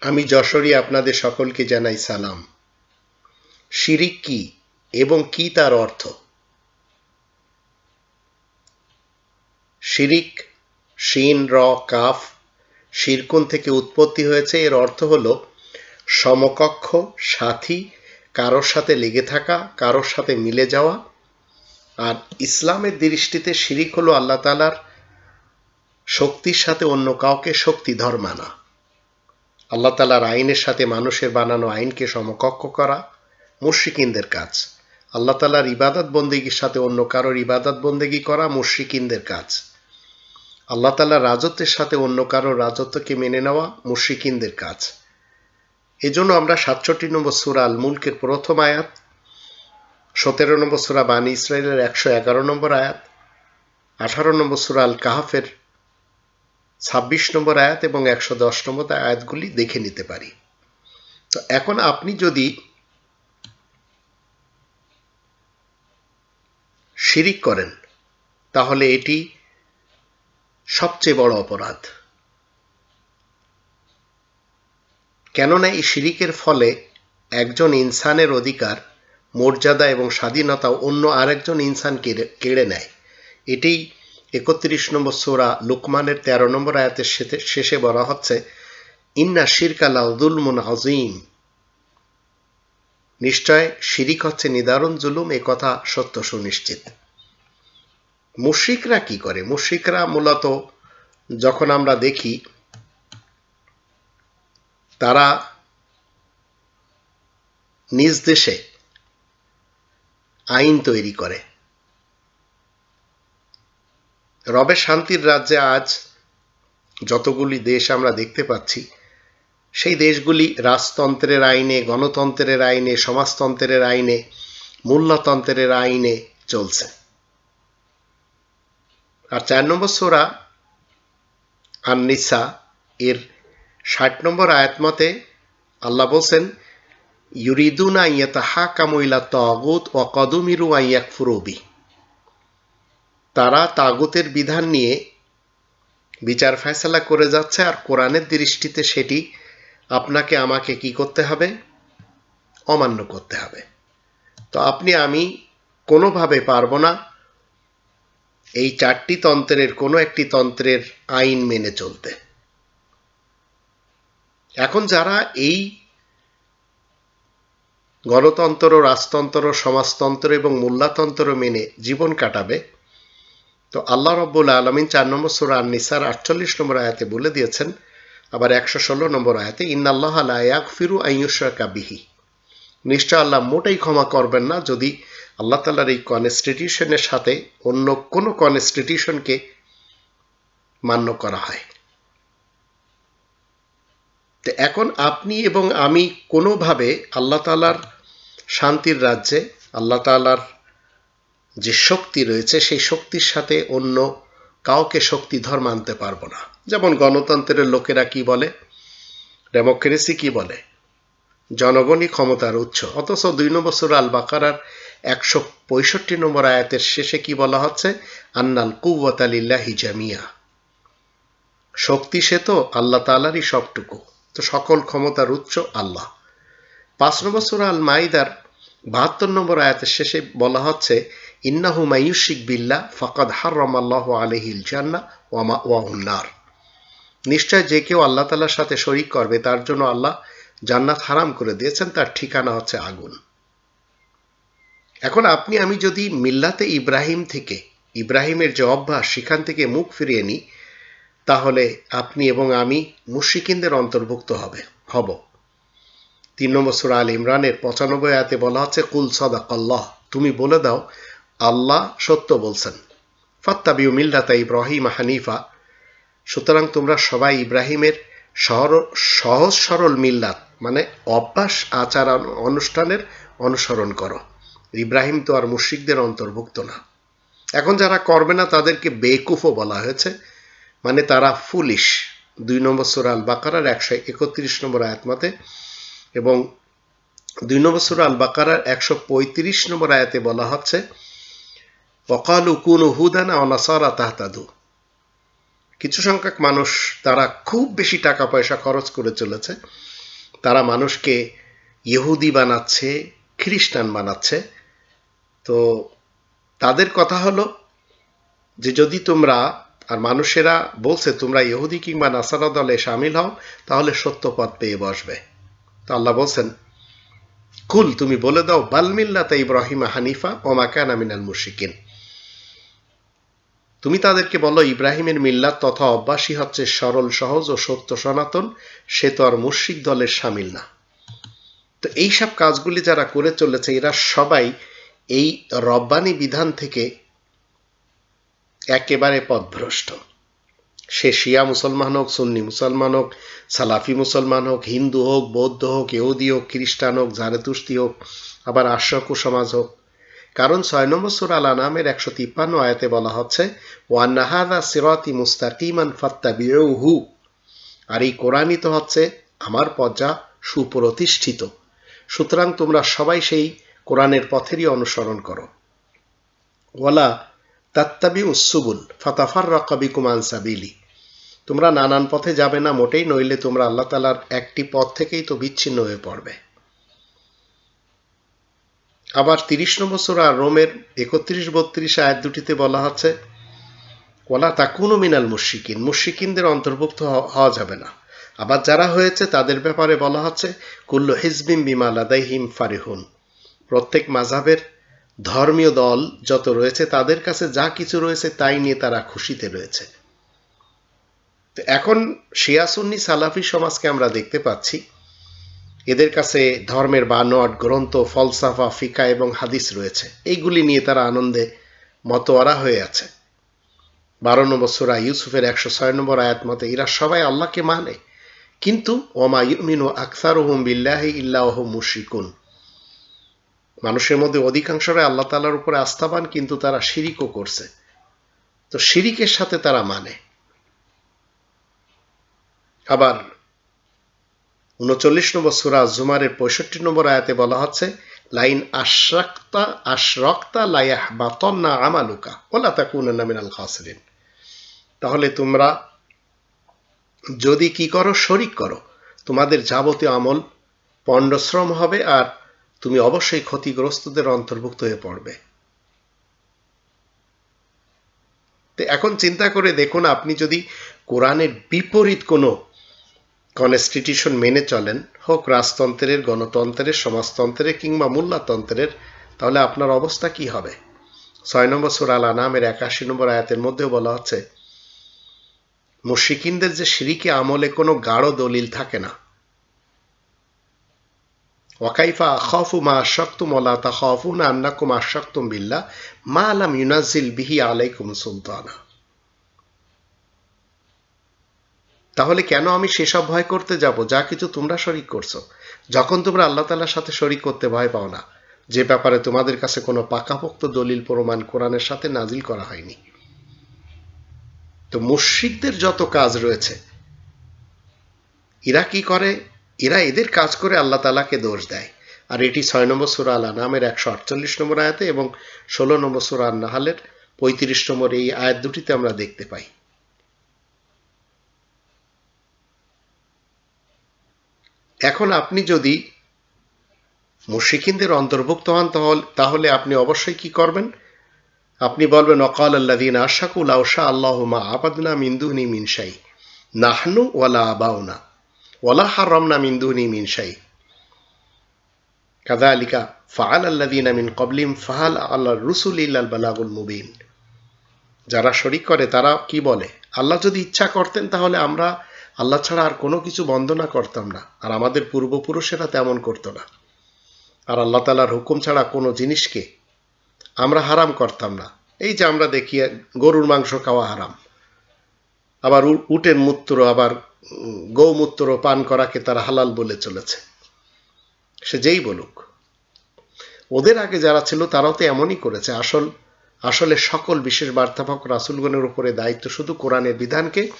আমি যশোরী আপনাদের সকলকে জানাই সালাম। শিরিক কি এবং কি তার অর্থ? শিরিক, শিন, র, কাফ, শিরকুন থেকে উৎপত্তি হয়েছে। এর অর্থ হল সমকক্ষ, সাথী, কারোর সাথে লেগে থাকা, কারোর সাথে মিলে যাওয়া। আর ইসলামের দৃষ্টিতে শিরিক হলো আল্লাহ তালার শক্তির সাথে অন্য কাউকে শক্তি মানা আল্লাহ তালার আইনের সাথে মানুষের বানানো আইনকে সমকক্ষ করা মুশ্রিকিনদের কাজ। আল্লাহ তালার ইবাদত বন্দেগীর সাথে অন্য কারোর ইবাদত বন্দেগী করা মুশ্রিকিনদের কাজ। আল্লাহ তালার রাজত্বের সাথে অন্য কারোর রাজত্বকে মেনে নেওয়া মুশ্রিকিনদের কাজ। এজন্য আমরা সাতষট্টি নম্বর সুরা আল মুলকের প্রথম আয়াত, সতেরো নম্বর সুরা বানী ইসরায়েলের একশো এগারো নম্বর আয়াত, আঠারো নম্বর সুরা আল কাহাফের ছাব্বিশ নম্বর আয়াত এবং একশো দশ নম্বর আয়াতগুলি দেখে নিতে পারি। তো এখন আপনি যদি শিরিক করেন, তাহলে এটি সবচেয়ে বড় অপরাধ। কেননা এই শিরিকের ফলে একজন ইনসানের অধিকার, মর্যাদা এবং স্বাধীনতা অন্য আরেকজন ইনসান কেড়ে কেড়ে নেয়। এটি একত্রিশ নম্বর সোরা লুকমানের তেরো নম্বর আয়াতের শেষে বলা হচ্ছে, ইন্না শিরকালা জুলমুন আজিম নিশ্চয় শিরিক হচ্ছে নিদারুণ জুলুম, এ কথা সত্য সুনিশ্চিত। মুশ্রিকরা কি করে? মুশ্রিকরা মূলত যখন আমরা দেখি, তারা নিজ দেশে আইন তৈরি করে। রবের শান্তির রাজ্যে আজ যতগুলি দেশ আমরা দেখতে পাচ্ছি, সেই দেশগুলি রাজতন্ত্রের আইনে, গণতন্ত্রের আইনে, সমাজতন্ত্রের আইনে, মূল্যতন্ত্রের আইনে চলছে। আর চার নম্বর সোরা আননিসা, এর ষাট নম্বর আয়াত মতে আল্লাহ বলছেন, ইউরিদুনা ইয়েতা হা কামইলা তগুত ও কদুমিরু আইয়াক ফুরবি তারা তাগুতের বিধান নিয়ে বিচার ফয়সলা করে যাচ্ছে আর কোরআনের দৃষ্টিতে সেটি আপনাকে আমাকে কি করতে হবে? অমান্য করতে হবে। তো আপনি, আমি কোনোভাবে পারব না এই চারটি তন্ত্রের, কোনো একটি তন্ত্রের আইন মেনে চলতে। এখন যারা এই গণতন্ত্র, রাজতন্ত্র, সমাজতন্ত্র এবং মোল্লাতন্ত্র মেনে জীবন কাটাবে তো আল্লাহ রব্বুল আলমিন চার নম্বর সুরা নিসার আটচল্লিশ নম্বর আয়াতে বলে দিয়েছেন, আবার একশো ষোলো নম্বর আয়াতে, ইন্নাল্লাহ আলায়াক ফিরু আইয়ুশা বিহি। নিশ্চয় আল্লাহ মোটেই ক্ষমা করবেন না যদি আল্লাহ তালার এই কনস্টিটিউশনের সাথে অন্য কোনো কনস্টিটিউশনকে মান্য করা হয়। তো এখন আপনি এবং আমি কোনোভাবে আল্লাহ তালার শান্তির রাজ্যে, আল্লাহ তালার যে শক্তি রয়েছে, সেই শক্তির সাথে অন্য কাউকে শক্তি শক্তিধর মানতে পারব না। যেমন গণতন্ত্রের লোকেরা কি বলে? ডেমোক্রেসি কি বলে? জনগণই ক্ষমতার উৎস। অথচ দুই নম্বর সুর আল বাকারার একশো পঁয়ষট্টি নম্বর আয়াতের শেষে কি বলা হচ্ছে? আন্নাল কুয়াত আলিল্লাহি জামিয়া। শক্তি সে তো, আল্লাহ তালারই সবটুকু। তো সকল ক্ষমতার উৎস আল্লাহ। পাঁচ নম্বর সুরা আল মাইদার বাহাত্তর নম্বর আয়াতের শেষে বলা হচ্ছে ইন্নাহু মায়ুশিক বিল্লা ফকাদ হার্রম আল্লাহ আলহিল জান্না ওয়ামা ওয়াহুন্নার নিশ্চয় যে কেউ আল্লাহ তালার সাথে শরিক করবে, তার জন্য আল্লাহ জান্নাত হারাম করে দিয়েছেন, তার ঠিকানা হচ্ছে আগুন। এখন আপনি, আমি যদি মিল্লাতে ইব্রাহিম থেকে, ইব্রাহিমের যে অভ্যাস, সেখান থেকে মুখ ফিরিয়ে নিই, তাহলে আপনি এবং আমি মুশিকিনদের অন্তর্ভুক্ত হবে, হব। তিন নম্বর সুরা আল ইমরানের পঁচানব্বই আয়াতে বলা হচ্ছে, কুল সদাক তুমি বলে দাও আল্লাহ সত্য বলছেন। ফাত্তাবিউ মিল্লাতা ইব্রাহিম হানিফা। সুতরাং তোমরা সবাই ইব্রাহিমের সহজ সরল মিল্লাত মানে অভ্যাস, আচার অনুষ্ঠানের অনুসরণ করো। ইব্রাহিম তো আর মুশ্রিকদের অন্তর্ভুক্ত না। এখন যারা করবে না, তাদেরকে বেকুফও বলা হয়েছে। মানে তারা ফুলিশ দুই নম্বর সুরাল বাকারার একশো একত্রিশ নম্বর আয়াত মতে এবং দুই নম্বর সুরা আল বাকারার একশো পঁয়ত্রিশ নম্বর আয়াতে বলা হচ্ছে অকাল উকুন হুদানা অনাসারা তাহতাদু। কিছু সংখ্যক মানুষ তারা খুব বেশি টাকা পয়সা খরচ করে চলেছে। তারা মানুষকে ইহুদি বানাচ্ছে, খ্রিস্টান বানাচ্ছে। তো তাদের কথা হলো যে যদি তোমরা আর মানুষেরা বলছে, তোমরা ইহুদি কিংবা নাসারা দলে সামিল হও, তাহলে সত্য পথ পেয়ে বসবে। তো আল্লাহ বলছেন, কুল, তুমি বলে দাও বালমিল্লাতা ইব্রাহিম হানিফা ও মাকান আমিনাল মুশিকিন তুমি তাদেরকে বলো, ইব্রাহিমের মিল্লাত তথা অভ্যাসী হচ্ছে সরল, সহজ ও সত্য সনাতন, সে তো আর মুশিক দলের সামিল না। তো এইসব কাজগুলি যারা করে চলেছে, এরা সবাই এই রব্বানি বিধান থেকে একেবারে পথভ্রষ্ট। সে শিয়া মুসলমান হোক, সুন্নি মুসলমান হোক, সালাফি মুসলমান হোক, হিন্দু হোক, বৌদ্ধ হোক, ইহুদি হোক, খ্রিস্টান হোক, জারেতুস্তি হোক, আবার আশাকু সমাজ হোক কারণ ছয় নম্বর সুর আল আনামের একশো তিপ্পান্ন আয়াতে বলা হচ্ছে ওয়ান্নাহাদা সিরাতি মুস্তাকিমান ফাত্তাবিউহু। আর এই কোরআনই তো হচ্ছে আমার পর্যা সুপ্রতিষ্ঠিত। সুতরাং তোমরা সবাই সেই কোরআনের পথেরই অনুসরণ করো। ওয়ালা তাত্তাবি উসুবুল ফাতাফার রকাবি কুমান সাবিলি। তোমরা নানান পথে যাবে না মোটেই, নইলে তোমরা আল্লাহ তালার একটি পথ থেকেই তো বিচ্ছিন্ন হয়ে পড়বে। আবার তিরিশ নম্বর সোরা রোমের একত্রিশ, বত্রিশ আয়াত দুটিতে বলা হচ্ছে ওলা তাকুনু মিনাল মুশিকিন মুশিকিনদের অন্তর্ভুক্ত হওয়া যাবে না। আবার যারা হয়েছে, তাদের ব্যাপারে বলা হচ্ছে কুল্লু হিজবিম বিমা লাদাইহিম ফারিহুন প্রত্যেক মাঝাবের ধর্মীয় দল যত রয়েছে, তাদের কাছে যা কিছু রয়েছে, তাই নিয়ে তারা খুশিতে রয়েছে। তো এখন শিয়াসুন্নি সালাফি সমাজকে আমরা দেখতে পাচ্ছি এদের কাছে ধর্মের বানট গ্রন্থ, ফলসাফা, ফিকা এবং হাদিস রয়েছে। এইগুলি নিয়ে তারা আনন্দে মতোয়ারা হয়ে আছে। বারো নম্বর সুরা ইউসুফের একশো ছয় নম্বর আয়াত মতে, এরা সবাই আল্লাহকে মানে। কিন্তু ওমা ইউমিনু আকসার ওহম বিল্লাহি ইল্লাহ মুশিকুন মানুষের মধ্যে অধিকাংশরাই আল্লাহ তালার উপরে আস্থাবান, কিন্তু তারা শিরিকও করছে। তো শিরিকের সাথে তারা মানে। আবার উনচল্লিশ নম্বর সুরা জুমারের পঁয়ষট্টি নম্বর আয়াতে বলা হচ্ছে, লাইন আশরাক্তা, আশরক্তা লাইয়াহ বাতন্না আমালুকা ওলা তা তাকুনা মিনাল খাসরিন। তাহলে তোমরা যদি কি করো, শরিক করো। তোমাদের যাবতীয় আমল পণ্ডশ্রম হবে আর তুমি অবশ্যই ক্ষতিগ্রস্তদের অন্তর্ভুক্ত হয়ে পড়বে। এখন চিন্তা করে দেখুন, আপনি যদি কোরআনের বিপরীত কোনো কনস্টিটিউশন মেনে চলেন, হোক রাজতন্ত্রের, গণতন্ত্রের, সমাজতন্ত্রের কিংবা মোল্লাতন্ত্রের তাহলে আপনার অবস্থা কি হবে? ছয় নম্বর সুরাল আনামের একাশি নম্বর আয়াতের মধ্যেও বলা হচ্ছে মুশিকিনদের যে সিঁড়িকে আমলে কোনো গাঢ় দলিল থাকে না। ওয়াকাইফা আখাফু মা আশাক্তুম ওলা তাখাফুনা আন্নাকুম আশাক্তুম বিল্লাহ মা আলাম ইউনাজিল বিহি আলাইকুম সুলতানা। তাহলে কেন আমি সেসব ভয় করতে যাব? যা কিছু তোমরা শরিক করছ। যখন তোমরা আল্লাহ তালার সাথে শরিক করতে ভয় পাও না, যে ব্যাপারে তোমাদের কাছে কোনো পাকাপোক্ত দলিল প্রমাণ কোরআনের সাথে নাজিল করা হয়নি। তো মুশ্রিকদের যত কাজ রয়েছে, এরা কি করে? এরা এদের কাজ করে আল্লাহ তালাকে দোষ দেয়। আর এটি ছয় নম্বর সুরা আল নামের একশো আটচল্লিশ নম্বর আয়াতে এবং ষোলো নম্বর সুরা নাহালের পঁয়ত্রিশ নম্বর এই আয়াত দুটিতে আমরা দেখতে পাই। এখন আপনি যদি মুশিকিনদের অন্তর্ভুক্ত হন, তাহলে আপনি অবশ্যই কি করবেন? আপনি বলবেন, অকাল আল্লাদিন আশাকুল আউশা আল্লাহ মা আবাদনা মিন্দুহনি মিনসাই নাহনু ওয়ালা আবাউনা। ওয়ালা হারমনা মিন্দুহনি মিনসাই কাদালিকা ফাহাল আল্লাদিন মিন কবলিম ফাহাল আল্লাহ রুসুল ইল্লাল বালাগুল মুবিন। যারা শরিক করে, তারা কি বলে? আল্লাহ যদি ইচ্ছা করতেন, তাহলে আমরা আল্লাহ ছাড়া আর কোনো কিছু বন্দনা করতাম না, আর আমাদের পূর্বপুরুষেরা তেমন করতো না। আর আল্লাহ তালার হুকুম ছাড়া কোনো জিনিসকে আমরা হারাম করতাম না। এই যে আমরা দেখি, গরুর মাংস খাওয়া হারাম। আবার উটের মূত্র, আবার গৌমূত্র পান করাকে তারা হালাল বলে চলেছে। সে যেই বলুক। ওদের আগে যারা ছিল তারাও তো এমনই করেছে। আসল আসলে সকল বিশেষ বার্তাবক রাসুলগণের উপরে দায়িত্ব শুধু কোরআনের বিধানকে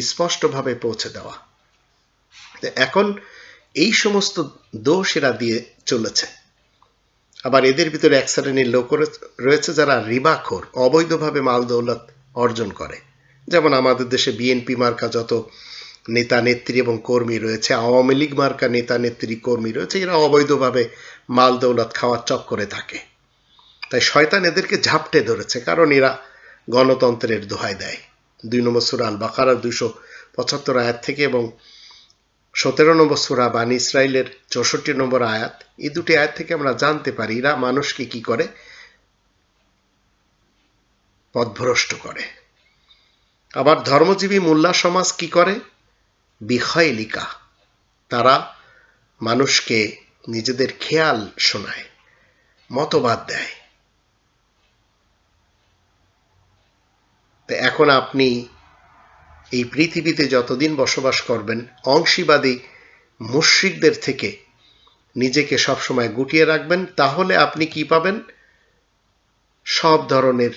স্পষ্টভাবে পৌঁছে দেওয়া। এখন এই সমস্ত দোষ এরা দিয়ে চলেছে। আবার এদের ভিতরে এক শ্রেণির লোক রয়েছে যারা রিবাখোর, অবৈধভাবে মাল দৌলত অর্জন করে। যেমন আমাদের দেশে বিএনপি মার্কা যত নেতা, নেত্রী এবং কর্মী রয়েছে, আওয়ামী লীগ মার্কা নেতা, নেত্রী, কর্মী রয়েছে, এরা অবৈধভাবে মাল দৌলত খাওয়ার চক্করে থাকে। তাই শয়তান এদেরকে ঝাপটে ধরেছে, কারণ এরা গণতন্ত্রের দোহাই দেয়। দুই নম্বর সুরা আল বাকারার দুশো পঁচাত্তর আয়াত থেকে এবং সতেরো নম্বর সুরা বানি ইসরায়েলের চৌষট্টি নম্বর আয়াত, এই দুটি আয়াত থেকে আমরা জানতে পারি এরা মানুষকে কি করে? পথভ্রষ্ট করে। আবার ধর্মজীবী মোল্লা সমাজ কি করে? বিখয়লিকা তারা মানুষকে নিজেদের খেয়াল শোনায়, মতবাদ দেয়। তো এখন আপনি এই পৃথিবীতে যতদিন বসবাস করবেন, অংশীবাদী মুশ্রিকদের থেকে নিজেকে সবসময় গুটিয়ে রাখবেন, তাহলে আপনি কি পাবেন? সব ধরনের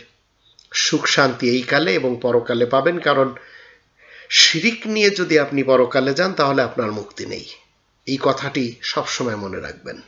সুখ শান্তি এই কালে এবং পরকালে পাবেন, কারণ শিরিক নিয়ে যদি আপনি পরকালে যান, তাহলে আপনার মুক্তি নেই। এই কথাটি সবসময় মনে রাখবেন।